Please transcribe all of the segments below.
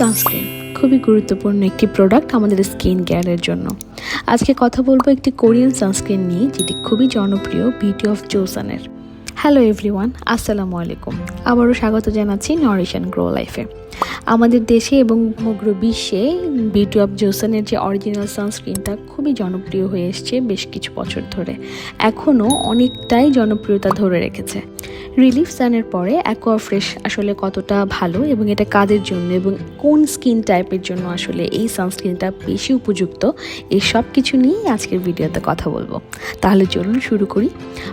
Sunscreen খুবই গুরুত্বপূর্ণ একটি প্রোডাক্ট আমাদের স্কিন কেয়ারের জন্য। আজকে কথা বলব একটি কোরিয়ান সানস্ক্রিন নিয়ে, যেটি খুবই জনপ্রিয় বিউটি অফ জোসানের হ্যালো এভরিওয়ান আসসালামু আলাইকুম। আবারও স্বাগত জানাচ্ছি নরিশ অ্যান্ড গ্রো লাইফে আমাদের দেশে এবং সমগ্র বিশ্বে বিউটি অফ জোসানের যে অরিজিনাল সানস্ক্রিনটা খুবই জনপ্রিয় হয়ে এসছে বেশ কিছু বছর ধরে। এখনও অনেকটাই জনপ্রিয়তা ধরে রেখেছে। রিলিফ সানের পরে অ্যাকোয়া ফ্রেশ আসলে কতটা ভালো এবং এটা কাদের জন্য এবং কোন স্কিন টাইপের জন্য আসলে এই সানস্ক্রিনটা বেশি উপযুক্ত, এই সব কিছু নিয়েই আজকের ভিডিওতে কথা বলব। তাহলে চলুন শুরু করি।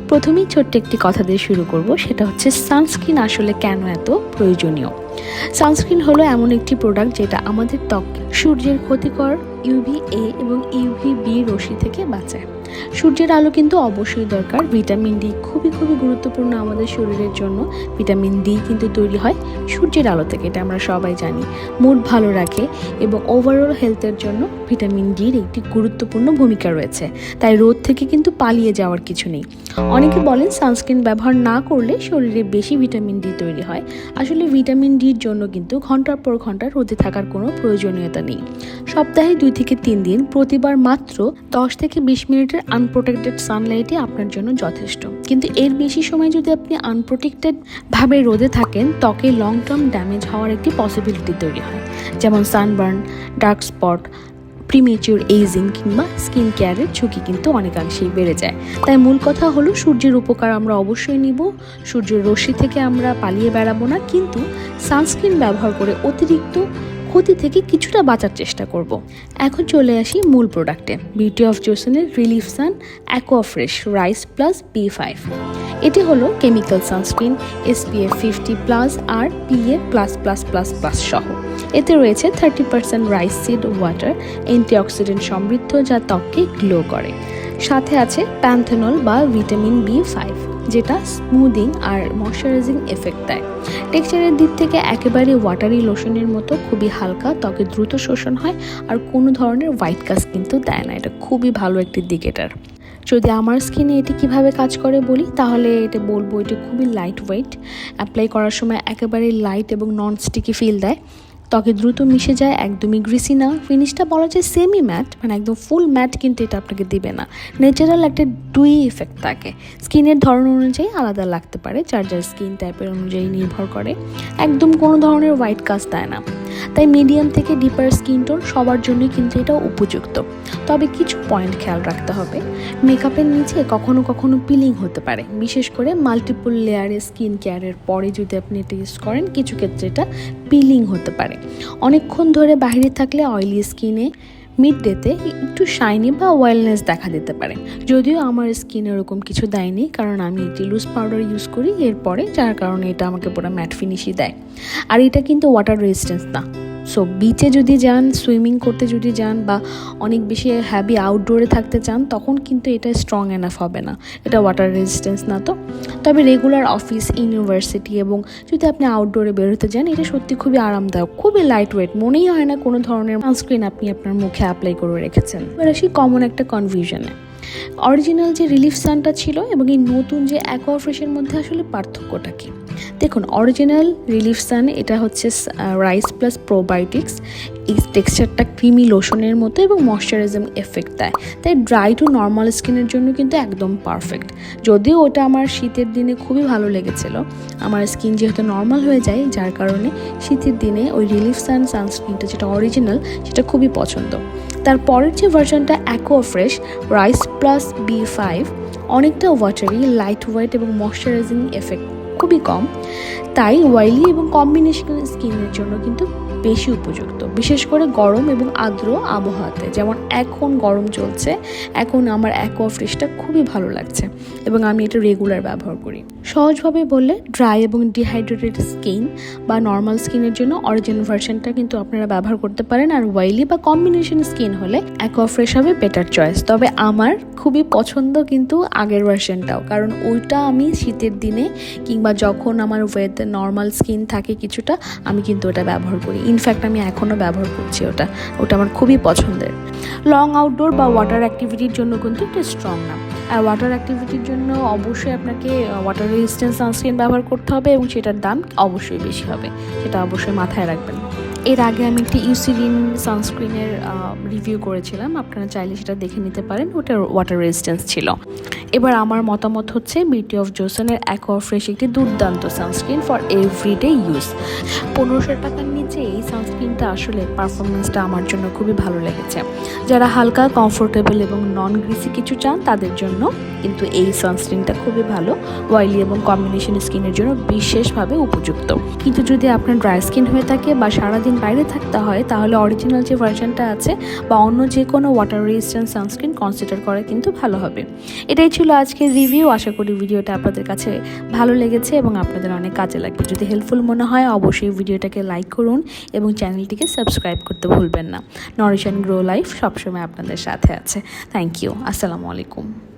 প্রথমেই ছোট্ট একটি কথা দিয়ে শুরু করব, সেটা হচ্ছে সানস্ক্রিন আসলে কেন এত প্রয়োজনীয়? সানস্ক্রিন হলো এমন একটি প্রোডাক্ট যেটা আমাদের ত্বক সূর্যের ক্ষতিকর ইউভি এ এবং ইউভি বি রশ্মি থেকে বাঁচায়। সূর্যের আলো কিন্তু অবশ্যই দরকার। ভিটামিন ডি খুবই খুবই গুরুত্বপূর্ণ আমাদের শরীরের জন্য। ভিটামিন ডি কিন্তু তৈরি হয় সূর্যের আলো থেকে, এটা আমরা সবাই জানি। মুড ভালো রাখে এবং ওভারঅল হেলথের জন্য ভিটামিন ডির একটি গুরুত্বপূর্ণ ভূমিকা রয়েছে। তাই রোদ থেকে কিন্তু পালিয়ে যাওয়ার কিছু নেই। অনেকে বলেন সানস্ক্রিন ব্যবহার না করলে শরীরে বেশি ভিটামিন ডি তৈরি হয়। আসলে ভিটামিন ডির জন্য কিন্তু ঘণ্টার পর ঘণ্টা রোদে থাকার কোনো প্রয়োজনীয়তা নেই। সপ্তাহে দুই থেকে তিন দিন, প্রতিবার মাত্র দশ থেকে বিশ মিনিটের আনপ্রোটেক্টেড সানলাইটই আপনার জন্য যথেষ্ট। কিন্তু এর বেশি সময় যদি আপনি আনপ্রোটেক্টেড ভাবে রোদে থাকেন, ত্বকে লং টার্ম ড্যামেজ হওয়ার একটি পসিবিলিটি তৈরি হয়। যেমন sunburn dark spot premature ageing কিংবা স্কিন কেয়ারের ঝুঁকি কিন্তু অনেকাংশেই বেড়ে যায়। তাই মূল কথা হলো, সূর্যের উপকার আমরা অবশ্যই নিব, সূর্যের রশ্মি থেকে আমরা পালিয়ে বেড়াবো না, কিন্তু সানস্ক্রিন ব্যবহার করে অতিরিক্ত ক্ষতি থেকে কিছুটা বাঁচার চেষ্টা করব। এখন চলে আসি মূল প্রোডাক্টে beauty of জোসনের relief sun aqua fresh rice plus B five এটি হলো chemical sunscreen SPF fifty plus আর PA plus plus plus plus সহ। এতে রয়েছে thirty percent rice seed water antioxidant সমৃদ্ধ যা ত্বককে গ্লো করে। সাথে আছে প্যান্থেনল বা ভিটামিন বি ফাইভ যেটা স্মুদিং আর ময়শ্চারাইজিং এফেক্ট দেয়। টেক্সচারের দিক থেকে একেবারে ওয়াটারি লোশনের মতো, খুবই হালকা, ত্বকে দ্রুত শোষণ হয় আর কোনো ধরনের হোয়াইট কাস্ট কিন্তু দেয় না। এটা খুবই ভালো একটি দিক এটার। যদি আমার স্কিনে এটি কীভাবে কাজ করে বলি, তাহলে এটা বলব, এটি খুবই লাইট ওয়েট অ্যাপ্লাই করার সময় একেবারে লাইট এবং নন স্টিকি ফিল দেয়। ত্বকে দ্রুত মিশে যায়, একদমই গ্রিসি না। ফিনিশটা বলা যায় সেমি ম্যাট মানে একদম ফুল ম্যাট কিন্তু এটা আপনাকে দিবে না। ন্যাচারাল একটা ডুই ইফেক্ট থাকে। স্কিনের ধরন অনুযায়ী আলাদা লাগতে পারে। চার্জার স্কিন টাইপের অনুযায়ী নির্ভর করে। একদম কোনো ধরনের হোয়াইট কাজ দেয় না। তাই মিডিয়াম থেকে ডিপার স্কিন টোন সবার জন্যই কিন্তু এটা উপযুক্ত। তবে কিছু পয়েন্ট খেয়াল রাখতে হবে। মেকআপের নিচে কখনো কখনো পিলিং হতে পারে। বিশেষ করে মাল্টিপল লেয়ারে স্কিন কেয়ারের পরে যদি আপনি এটা ইউজ করেন, কিছু ক্ষেত্রে এটা পিলিং হতে পারে। অনেকক্ষণ ধরে বাহিরে থাকলে অয়েলি স্কিনে মিড ডেতে একটু শাইনি বা ওয়েলনেস দেখা দিতে পারে। যদিও আমার স্কিন এরকম কিছু দেয়নি, কারণ আমি একটি লুজ পাউডার ইউজ করি, এরপরে যার কারণে এটা আমাকে পুরো ম্যাট ফিনিশই দেয়। আর এটা কিন্তু ওয়াটার রেজিস্ট্যান্স না। সো বিচে যদি যান সুইমিং করতে যদি যান বা অনেক বেশি হ্যাভি আউটডোরে থাকতে চান, তখন কিন্তু এটা স্ট্রং এনাফ হবে না। এটা ওয়াটার রেজিস্ট্যান্স না তো। তবে রেগুলার অফিস ইউনিভার্সিটি এবং যদি আপনি আউটডোরে বেরোতে যান, এটা সত্যি খুবই আরামদায়ক, খুবই লাইট ওয়েট মনেই হয় না কোনো ধরনের সানস্ক্রিন আপনি আপনার মুখে অ্যাপ্লাই করে রেখেছেন। এবার আসি কমন একটা কনফিউশনে অরিজিনাল যে রিলিফ সানটা ছিল এবং এই নতুন যে অ্যাকোয়া ফ্রেশের মধ্যে আসলে পার্থক্যটা কী? দেখুন অরিজিনাল রিলিফ সান এটা হচ্ছে রাইস প্লাস প্রোবায়োটিক্স এই টেক্সচারটা ক্রিমি লোশনের মতো এবং ময়শ্চারাইজিং এফেক্ট দেয়। তাই ড্রাই টু নর্মাল স্কিনের জন্য কিন্তু একদম পারফেক্ট যদিও ওটা আমার শীতের দিনে খুবই ভালো লেগেছিল। আমার স্কিন যেহেতু নর্মাল হয়ে যায়, যার কারণে শীতের দিনে ওই রিলিফ সান সানস্ক্রিনটা যেটা অরিজিনাল সেটা খুবই পছন্দ। তার পরের যে ভার্সনটা aqua fresh rice plus B five অনেকটা ওয়াটারি লাইট ওয়েট এবং ময়শ্চারাইজিং এফেক্ট খুবই কম। তাই ওয়াইলি এবং কম্বিনেশন স্কিনের জন্য কিন্তু বেশি উপযুক্ত, বিশেষ করে গরম এবং আর্দ্র আবহাওয়াতে। যেমন এখন গরম চলছে, এখন আমার অ্যাকোয়া ফ্রেশটা খুবই ভালো লাগছে এবং আমি এটা রেগুলার ব্যবহার করি। সহজভাবে বললে ড্রাই এবং ডিহাইড্রেটেড স্কিন বা নর্মাল স্কিনের জন্য অরিজিনাল ভার্সনটা কিন্তু আপনারা ব্যবহার করতে পারেন। আর ওয়াইলি বা কম্বিনেশন স্কিন হলে অ্যাকোয়া ফ্রেশ হবে বেটার চয়েস তবে আমার খুবই পছন্দ কিন্তু আগের ভার্সনটাও কারণ ওইটা আমি শীতের দিনে কিংবা যখন আমার ওয়েদার নর্মাল স্কিন থাকে কিছুটা, আমি কিন্তু ওটা ব্যবহার করি। ইনফ্যাক্ট আমি এখনও ব্যবহার করছি ওটা। ওটা আমার খুবই পছন্দের। লং আউটডোর বা ওয়াটার অ্যাক্টিভিটির জন্য কিন্তু এটা স্ট্রং না। আর ওয়াটার অ্যাক্টিভিটির জন্য অবশ্যই আপনাকে ওয়াটার রেজিস্ট্যান্স সানস্ক্রিন ব্যবহার করতে হবে এবং সেটার দাম অবশ্যই বেশি হবে। সেটা অবশ্যই মাথায় রাখবেন। এর আগে আমি একটি ইউসিরিন সানস্ক্রিনের রিভিউ করেছিলাম। আপনারা চাইলে সেটা দেখে নিতে পারেন। ওটার ওয়াটার রেজিস্ট্যান্স ছিল। এবার আমার মতামত হচ্ছে বিউটি অফ জোসনের অ্যাকোয়া ফ্রেশ একটি দুর্দান্ত সানস্ক্রিন ফর এভরিডে ইউজ পনেরোশো টাকার নিচে এই সানস্ক্রিনটা আসলে পারফরমেন্সটা আমার জন্য খুবই ভালো লেগেছে। যারা হালকা কমফোর্টেবল এবং নন গ্রিসি কিছু চান, তাদের জন্য কিন্তু এই সানস্ক্রিনটা খুবই ভালো। অয়েলি এবং কম্বিনেশন স্কিনের জন্য বিশেষভাবে উপযুক্ত। কিন্তু যদি আপনার ড্রাই স্কিন হয়ে থাকে বা সারাদিন বাইরে থাকতে হয়, তাহলে অরিজিনাল যে ভার্সনটা আছে বা অন্য যে কোনো ওয়াটার রেজিস্ট্যান্ট সানস্ক্রিন কনসিডার করা কিন্তু ভালো হবে। এটাই ছিল আজকের রিভিউ আশা করি ভিডিওটা আপনাদের কাছে ভালো লেগেছে এবং আপনাদের অনেক কাজে লাগবে। যদি হেল্পফুল মনে হয়, অবশ্যই ভিডিওটাকে লাইক করুন এবং চ্যানেলটিকে সাবস্ক্রাইব করতে ভুলবেন না। নরিশ অ্যান্ড গ্রো লাইফ সবসময় আপনাদের সাথে আছে। থ্যাংক ইউ আসসালামু আলাইকুম